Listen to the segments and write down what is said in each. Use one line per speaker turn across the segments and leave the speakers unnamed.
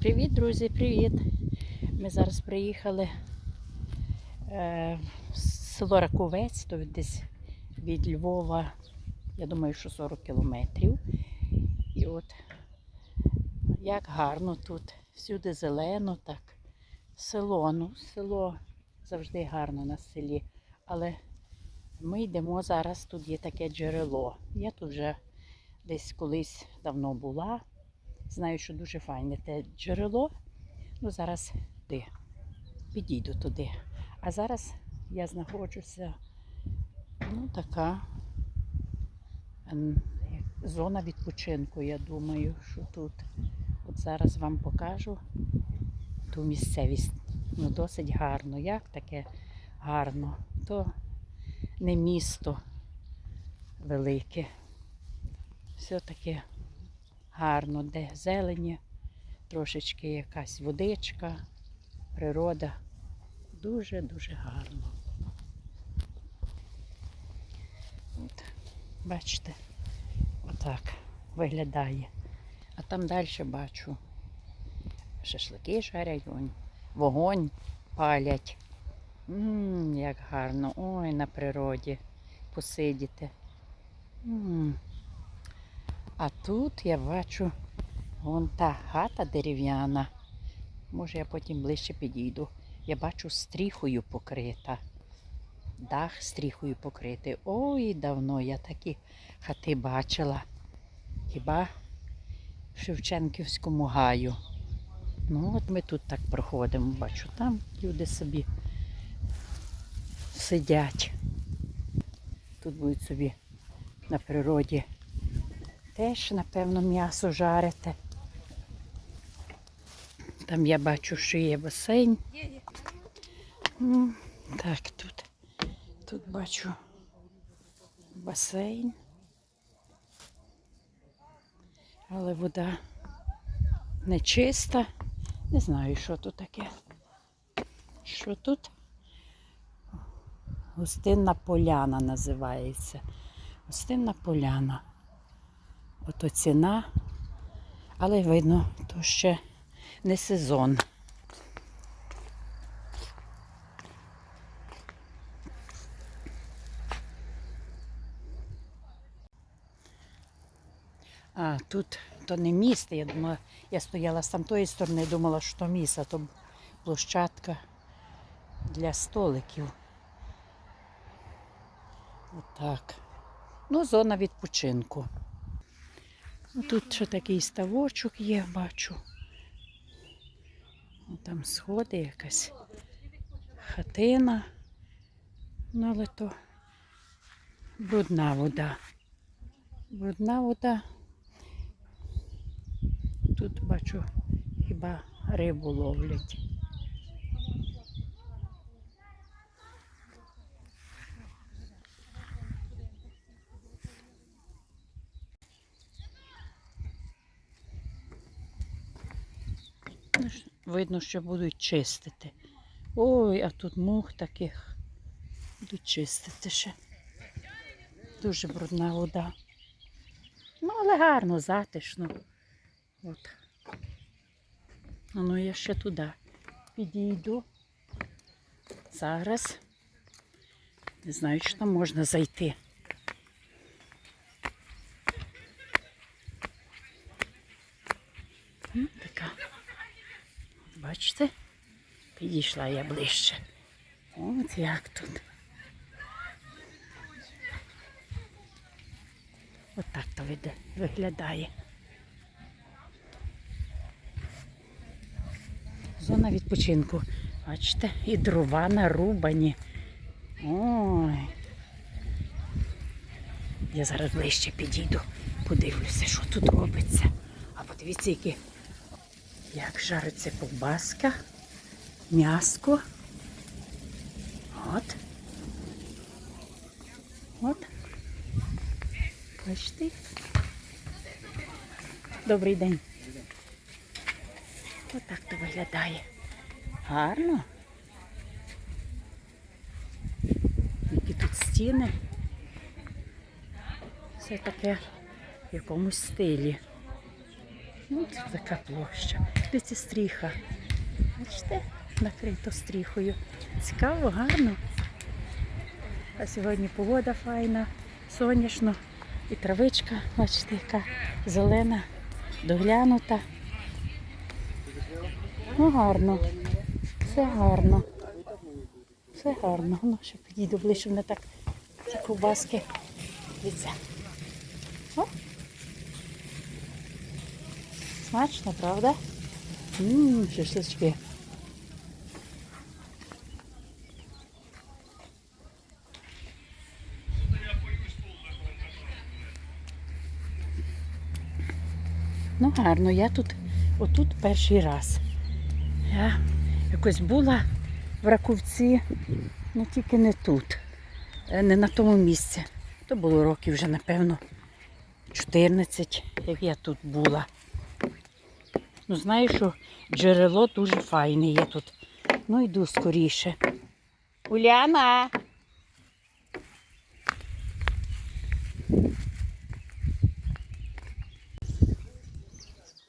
Привіт, друзі, привіт! Ми зараз приїхали е, в село Раковець, то десь від Львова, я думаю, що 40 кілометрів. І от як гарно тут, всюди зелено, так. Село, ну, село завжди гарно на селі. Але ми йдемо зараз, тут є таке джерело. Я тут вже десь колись давно була. Знаю, що дуже файне те джерело. Ну, зараз туди. Підійду туди. А зараз я знаходжуся, ну, така ем, зона відпочинку, я думаю, що тут. От зараз вам покажу ту місцевість. Ну, досить гарно. Як таке гарно? То не місто велике. Все таке гарно, де зелені, трошечки якась водичка, природа. Дуже-дуже гарно. От, бачите, отак виглядає. А там далі бачу. Шашлики жарять, вон, вогонь палять. Мм, як гарно. Ой, на природі посидіти. М. А тут я бачу вон та хата дерев'яна. Може, я потім ближче підійду. Я бачу стріхою покрита. Дах стріхою покритий. Ой, давно я такі хати бачила. Хіба в Шевченківському гаю. Ну, от ми тут так проходимо, бачу, там люди собі сидять. Тут будуть собі на природі Теж, напевно, м'ясо жарите. Там я бачу, що є басейн. Так, тут, тут бачу басейн. Але вода не чиста. Не знаю, що тут таке. Що тут? Гостинна поляна називається. Гостинна поляна. Ото ціна, але видно, то ще не сезон. А тут то не місце, я думала, я стояла з тамтої сторони, думала, що то місце, то площадка для столиків. Отак. Ну, зона відпочинку. Тут ще такий ставочок є, бачу. Там сходи якась хатина. Ну, але то брудна вода. Брудна вода. Тут бачу, хіба рибу ловлять. Ну, ж, Видно, що будуть чистити. Ой, а тут мух таких. Будуть чистити ще. Дуже брудна вода. Ну, але гарно, затишно. От. Ну я ще туди підійду. Зараз. Не знаю, чи там можна зайти. М, Така. Бачите? Підійшла я ближче. От як тут. От так то виглядає. Зона відпочинку. Бачите, і дрова нарубані. Ой. Я зараз ближче підійду, подивлюся, що тут робиться. А подивіться, які як жариться ковбаска, м'яско. От. От. Бачите? Добрий день. Отак то виглядає. Гарно. Які тут стіни. Все таке в якомусь стилі. Ну, це така площа. Дивіться, стріха. Бачите, накрито стріхою. Цікаво, гарно. А сьогодні погода файна, сонячно. І травичка, бачите, яка зелена, доглянута. Ну, гарно. Все гарно. Все гарно. Ну, ще підійду ближче, не так ці ковбаски. Дивіться. Смачно, правда? Ммм, шашлички. Ну, гарно, я тут, отут перший раз. Я якось була в Раковці, ну тільки не тут, е, не на тому місці. То було років вже, напевно, 14, як я тут була. Ну, знаю, що джерело дуже файне є тут. Ну, йду скоріше. Уляна!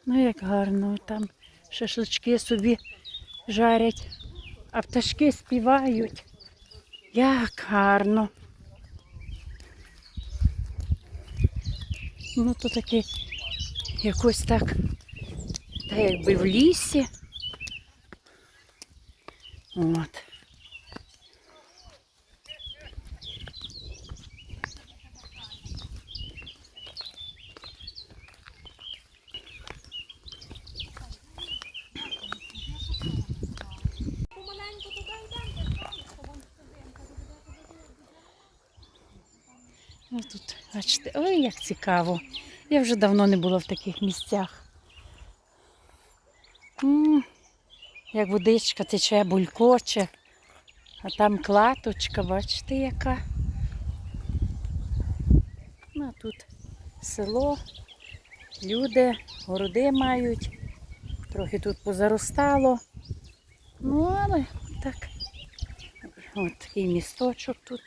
Ну, як гарно, там шашлички собі жарять, а пташки співають. Як гарно. Ну, то таке якось так, та якби в лісі. От. Ну, тут, бачите, ой, як цікаво. Я вже давно не була в таких місцях. м як водичка тече, булькоче, а там клаточка, бачите, яка. Ну, а тут село, люди, городи мають, трохи тут позаростало. Ну, але так. От такий місточок тут.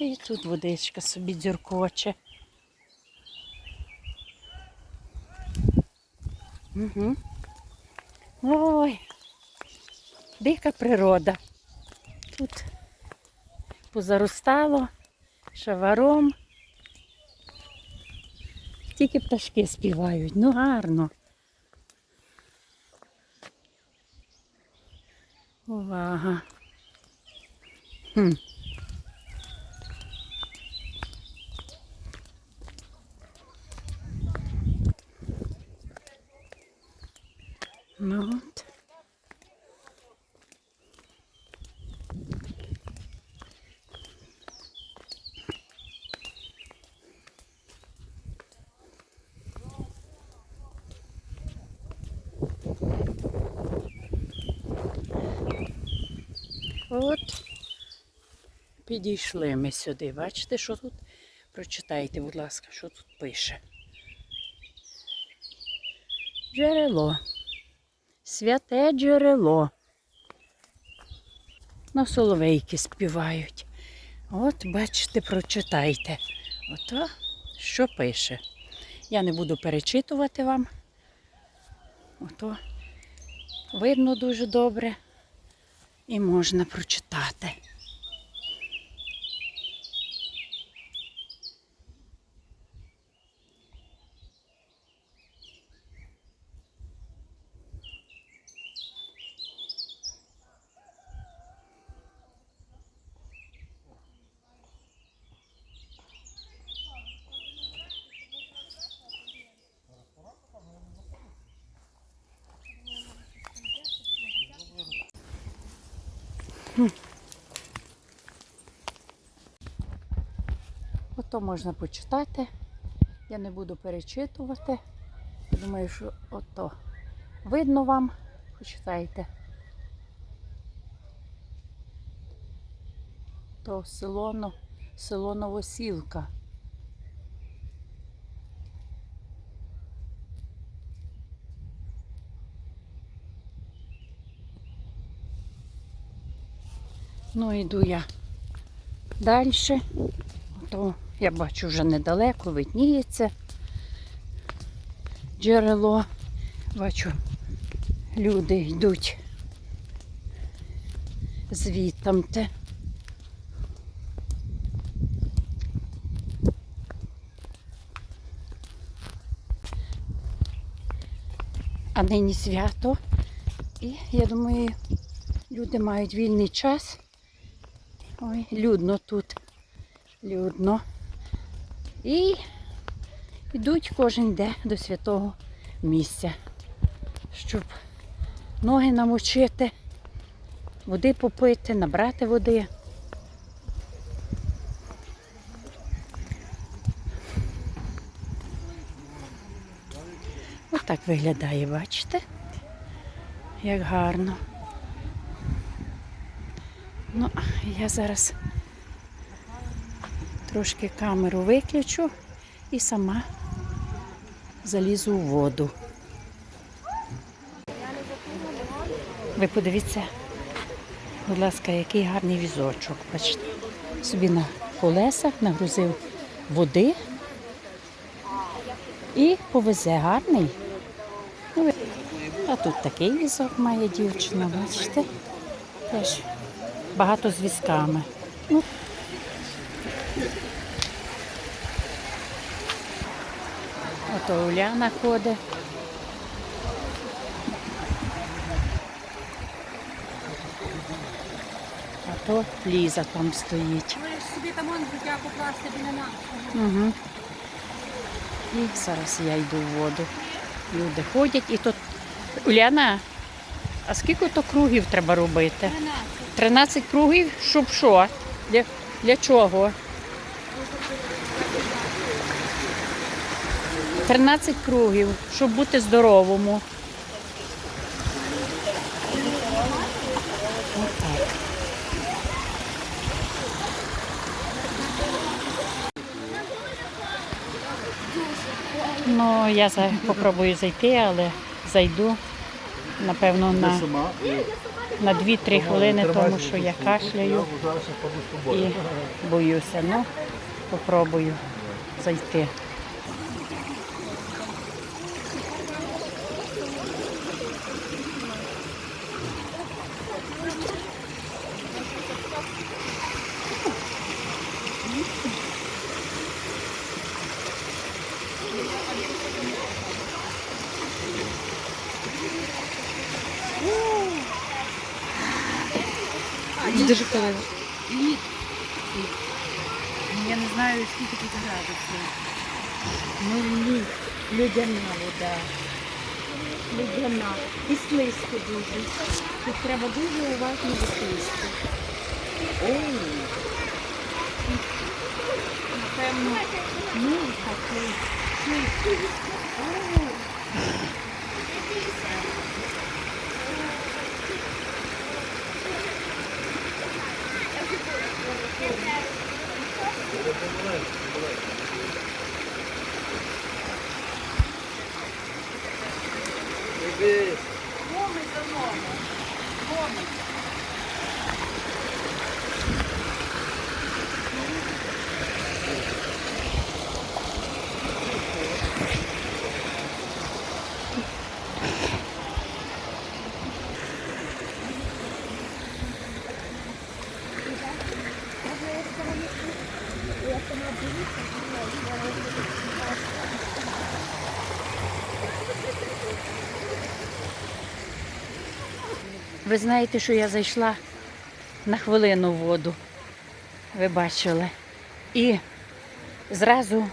І тут водичка собі дзюркоче. Угу. Ой, дика природа. Тут позаростало шаваром. Тільки пташки співають. Ну гарно. Увага. Хм. Ну от. От підійшли ми сюди. Бачите, що тут? Прочитайте, будь ласка, що тут пише. Джерело. Святе джерело. На соловейки співають. От, бачите, прочитайте. Ото що пише. Я не буду перечитувати вам. Ото видно дуже добре і можна прочитати. Ото можна почитати. Я не буду перечитувати. Думаю, що ото видно вам. Почитайте. То село, село Новосілка. Ну, йду я далі. То я бачу вже недалеко, видніється. джерело. Бачу, люди йдуть звідтамте. А нині свято. І я думаю, люди мають вільний час. Ой, людно тут. Людно. І йдуть кожен йде до святого місця, щоб ноги намочити, води попити, набрати води. Ось так виглядає, бачите? Як гарно. Ну, я зараз трошки камеру виключу і сама залізу у воду. Ви подивіться, будь ласка, який гарний візочок. Бачите, собі на колесах нагрузив води і повезе гарний. Ну, А тут такий візок має дівчина, бачите? Теж багато з візками. Ну, Ото Уляна ходить. А то Ліза там стоїть.
Можеш собі там життя покласти біля нас.
Угу. І зараз я йду в воду. Люди ходять і тут. Уляна, а скільки то кругів треба робити?
13.
13 кругів, щоб що? Для, для чого? 13 кругів, щоб бути здоровому. Ну, я за- попробую зайти, але зайду, напевно, на, на 2-3 хвилини, тому що я кашляю і боюся. Ну, попробую зайти.
Дуже холодно.
Я не знаю, скільки тут градусів. Ну, лід, людяна вода. Людяна. І слизько дуже. Тут треба дуже уважно до слизько. Ой. Напевно, ну, такий слизький. Baby. Ви знаєте, що я зайшла на хвилину воду. Ви бачили. І зразу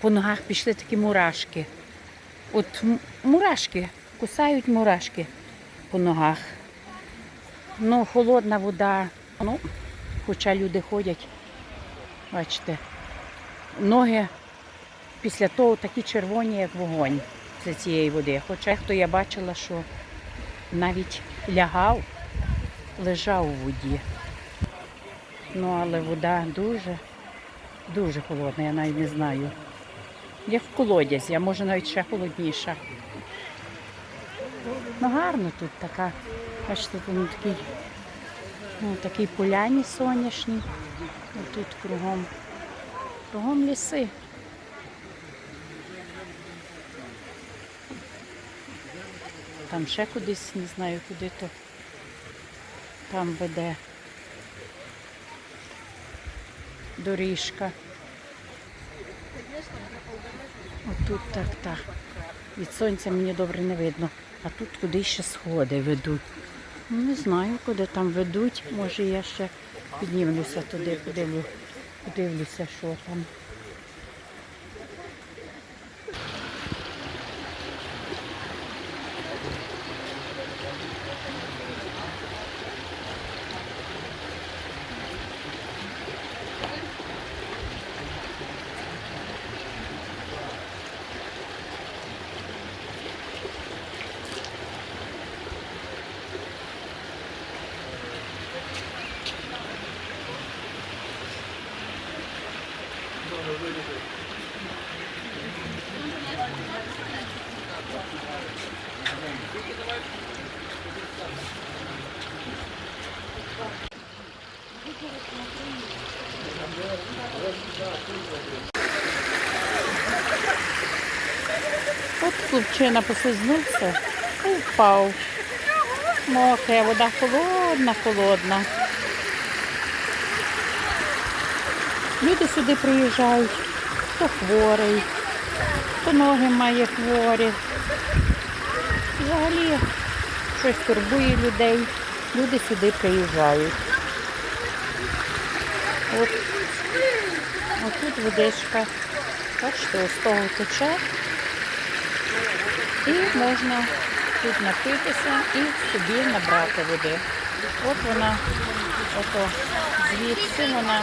по ногах пішли такі мурашки. От мурашки, кусають мурашки по ногах. Ну, холодна вода. Ну, хоча люди ходять, бачите, ноги після того такі червоні, як вогонь з цієї води. Хоча хто я бачила, що навіть лягав, лежав у воді. Ну, але вода дуже, дуже холодна, я навіть не знаю. Як в колодязі, а може навіть ще холодніша. Ну гарно тут така. Бачите, тут на такій, ну, такій поляні сонячній. Тут кругом, кругом ліси. Там ще кудись, не знаю куди то там веде доріжка. Отут так, так. Від сонця мені добре не видно. А тут куди ще сходи ведуть. Ну, не знаю, куди там ведуть. Може я ще піднімлюся туди, подивлю, подивлюся, що там. От хлопчина послизнувся і впав. Мокре, вода холодна, холодна. Люди сюди приїжджають, хто хворий, хто ноги має хворі. Взагалі щось турбує людей. Люди сюди приїжджають. От, отут водичка. Бачите, ось того тече. І можна тут напитися і собі набрати води. От вона, ото звідси вона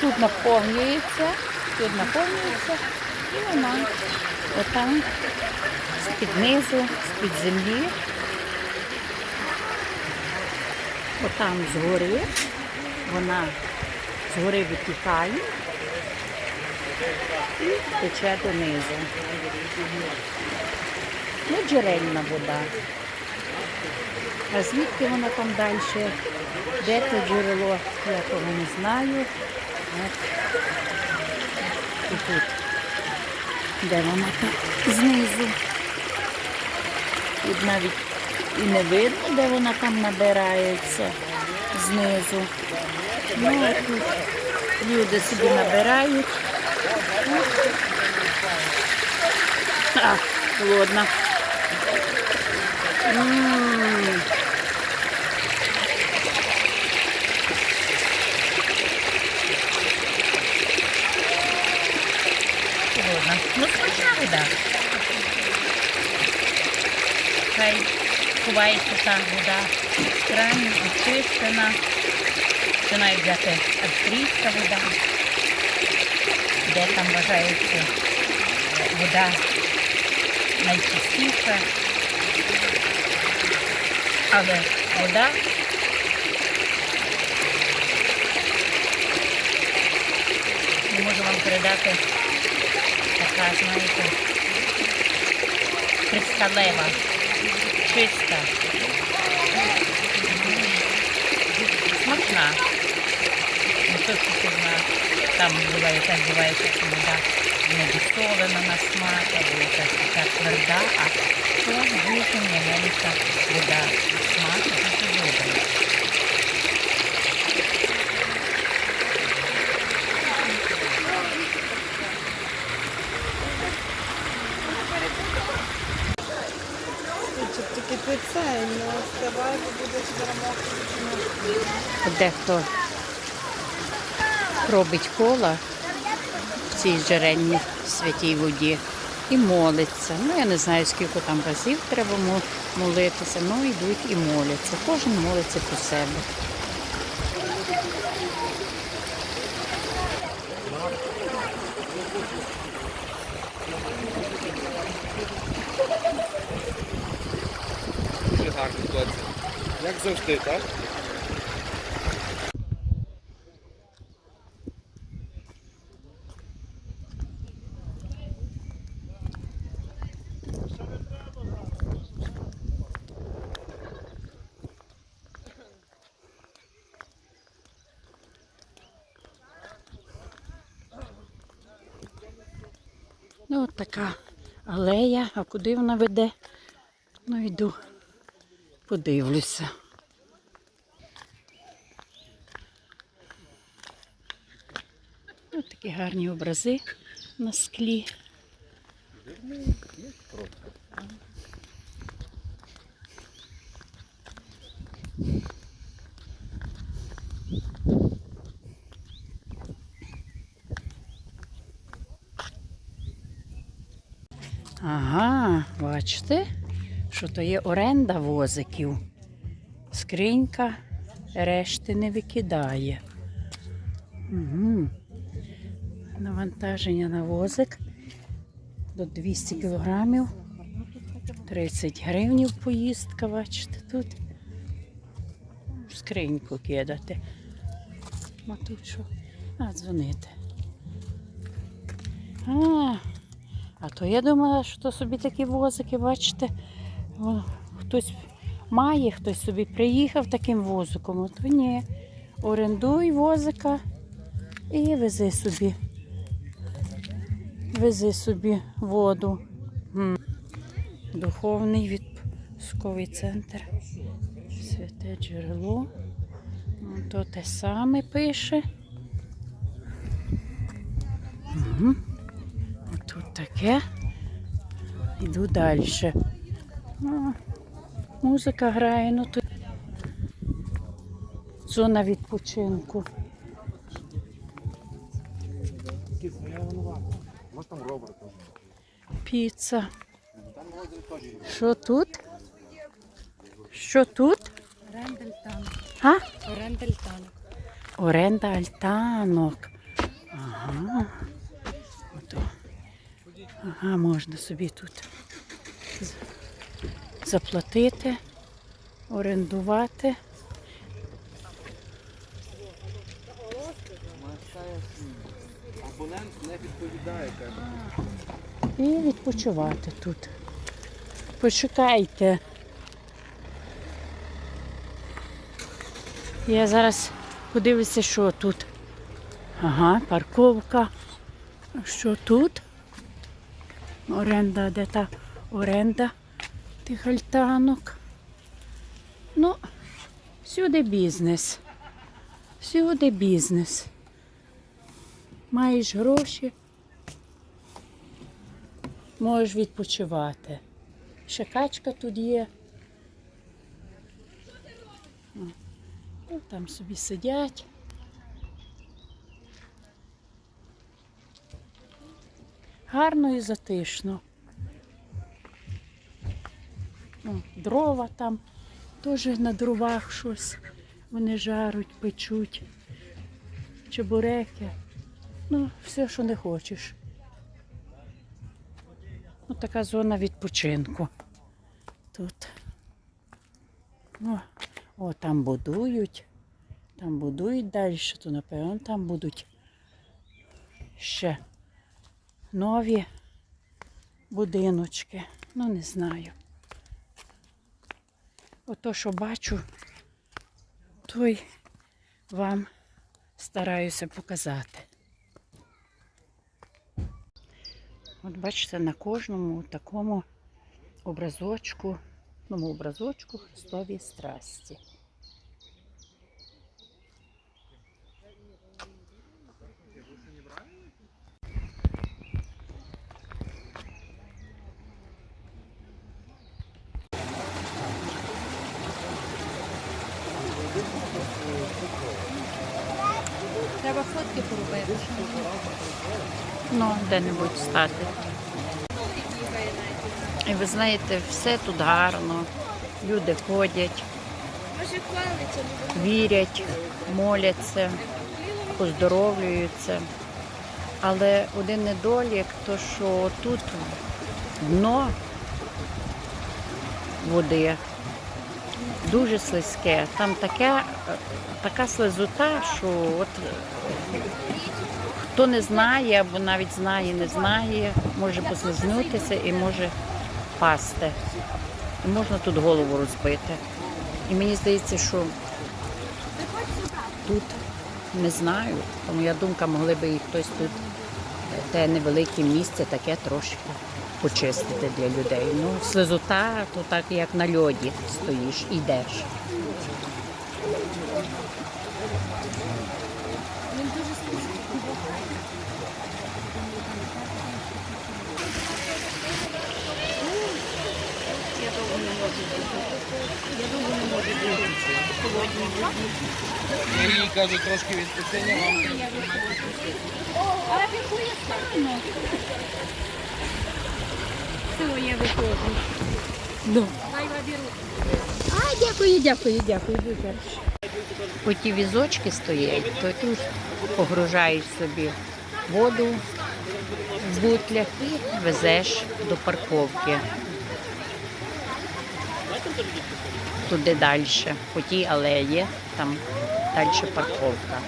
тут наповнюється, тут наповнюється, і вона отам з-під низу, з-під землі, отам згори, вона згори витікає і тече донизу. Ну, джерельна вода. А звідки вона там далі? Де це джерело? Я того не знаю. От. І тут. Де вона там? Знизу. Тут навіть і не видно, де вона там набирається знизу. Ну, тут люди собі набирають. А, холодно. Ну, смачна вода. Хай ховається та вода в крані, очищена. Це навіть взяти австрійська вода, де там вважається вода найчистіша. Але вода не можу вам передати така, знаєте, кристалева, чиста. Смачна. Не то, що вона там буває, так бувається, що вода не відсолена на смак, або якась така тверда, а це дуже м'яленька вода. Смак дуже добрий.
Тільки ти це, не вставай, бо будеш.
Дехто робить кола в цій джерельній святій воді і молиться. Ну, я не знаю, скільки там разів треба молитися, ну йдуть і моляться. Кожен молиться про себе.
Дуже гарно доці. Як завжди, так?
Ну, от така алея, а куди вона веде? Ну, йду, подивлюся. Ось такі гарні образи на склі. Ага, бачите, що то є оренда возиків. Скринька решти не викидає. Угу. Навантаження на возик до 200 кілограмів. 30 гривнів поїздка, бачите, тут. Скриньку кидати. Що? А, дзвонити. А, а то я думала, що то собі такі возики, бачите, хтось має, хтось собі приїхав таким возиком, то ні. Орендуй возика і вези собі. Вези собі воду. Духовний відпусковий центр. Святе джерело. То те саме пише. Угу. Тут таке. Йду далі. О, музика грає, ну тут зона відпочинку. Піца. Що тут? Що тут?
Рендельтанок.
А?
Рендельтанок.
Оренда альтанок. Ага. Ага, можна собі тут заплатити, орендувати.
Абонент не відповідає.
І відпочивати тут. Почекайте. Я зараз подивлюся, що тут. Ага, парковка. Що тут? Оренда, де та оренда тих альтанок. Ну, всюди бізнес. Всюди бізнес. Маєш гроші, можеш відпочивати. Ще качка тут є. О, ну, Там собі сидять. Гарно і затишно. О, дрова там, теж на дровах щось. Вони жаруть, печуть, чебуреки. Ну, все, що не хочеш. Ну, така зона відпочинку. Тут. О, о, там будують. Там будують далі, то напевно там будуть ще нові будиночки. Ну, не знаю. Ото, що бачу, то й вам стараюся показати. От бачите, на кожному такому образочку, ну, образочку Христові страсті.
Треба фотки поробити.
Ну, де-небудь стати. І ви знаєте, все тут гарно. Люди ходять, вірять, моляться, поздоровлюються. Але один недолік, то що тут дно води дуже слизьке. Там таке, е, така слизота, що от е, Хто не знає, або навіть знає, не знає, може послизнутися і може впасти. І можна тут голову розбити. І мені здається, що тут не знаю. Моя думка, могли би і хтось тут, те невелике місце, таке трошки почистити для людей. Ну, слизота, то так як на льоді стоїш, ідеш.
Я їй кажу трошки відпочиння вам.
Все, я
Ну.
Дай виберу.
А, дякую, дякую, дякую. Дуже. Оті візочки стоять, то тут погружаєш собі воду в бутлях і везеш до парковки. Туди далі, по тій алеї, там далі парковка.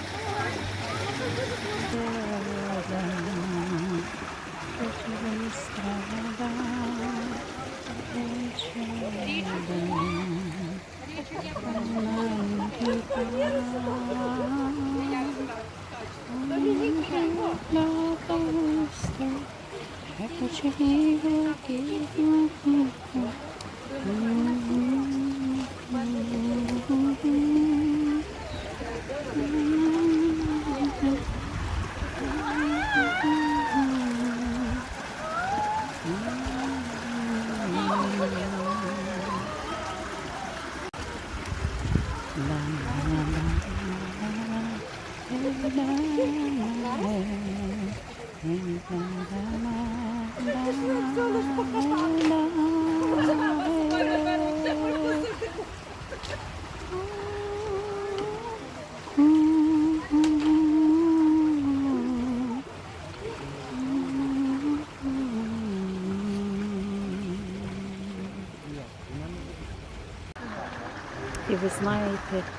І ви знаєте, в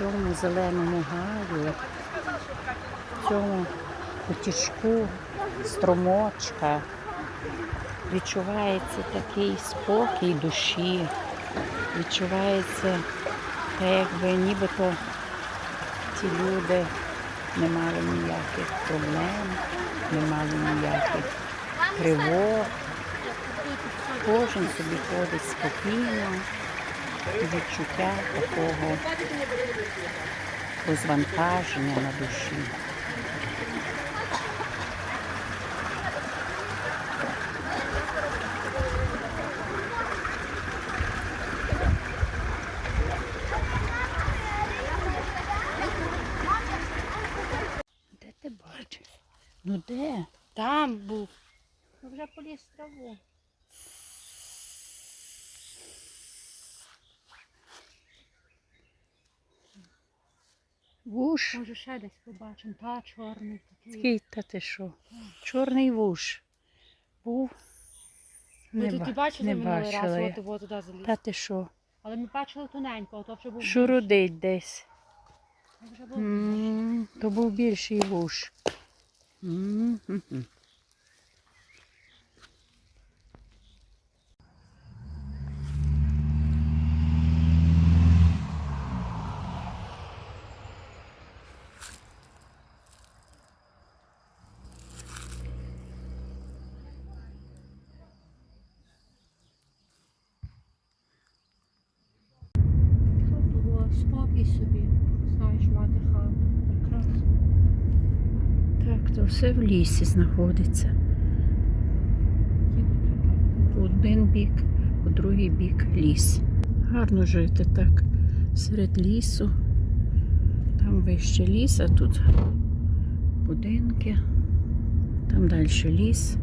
цьому зеленому гаю, в цьому потічку струмочка відчувається такий спокій душі, відчувається, якби нібито ці люди не мали ніяких проблем, не мали ніяких тривог. Кожен собі ходить спокійно відчуття такого розвантаження на душі. Де ти бачиш? Ну де?
Там був. Ми вже поліз в траву.
Вуш?
Може ще десь побачимо. Та чорний такий.
Та ти що? Чорний вуш. Був.
Ми
Не,
тут і бачили
не
минулий раз,
я.
от його туди заліз.
Та ти що?
Але ми бачили тоненько, то вже був.
Шурудить десь.
Вже був.
М, То був більший вуш. М, м, м.
Що було? Спокій собі. Знаєш, мати хату. Прекрасно.
Так, то все в лісі знаходиться. По один бік, по другий бік ліс. Гарно жити так серед лісу. Там вище ліс, а тут будинки, там далі ліс.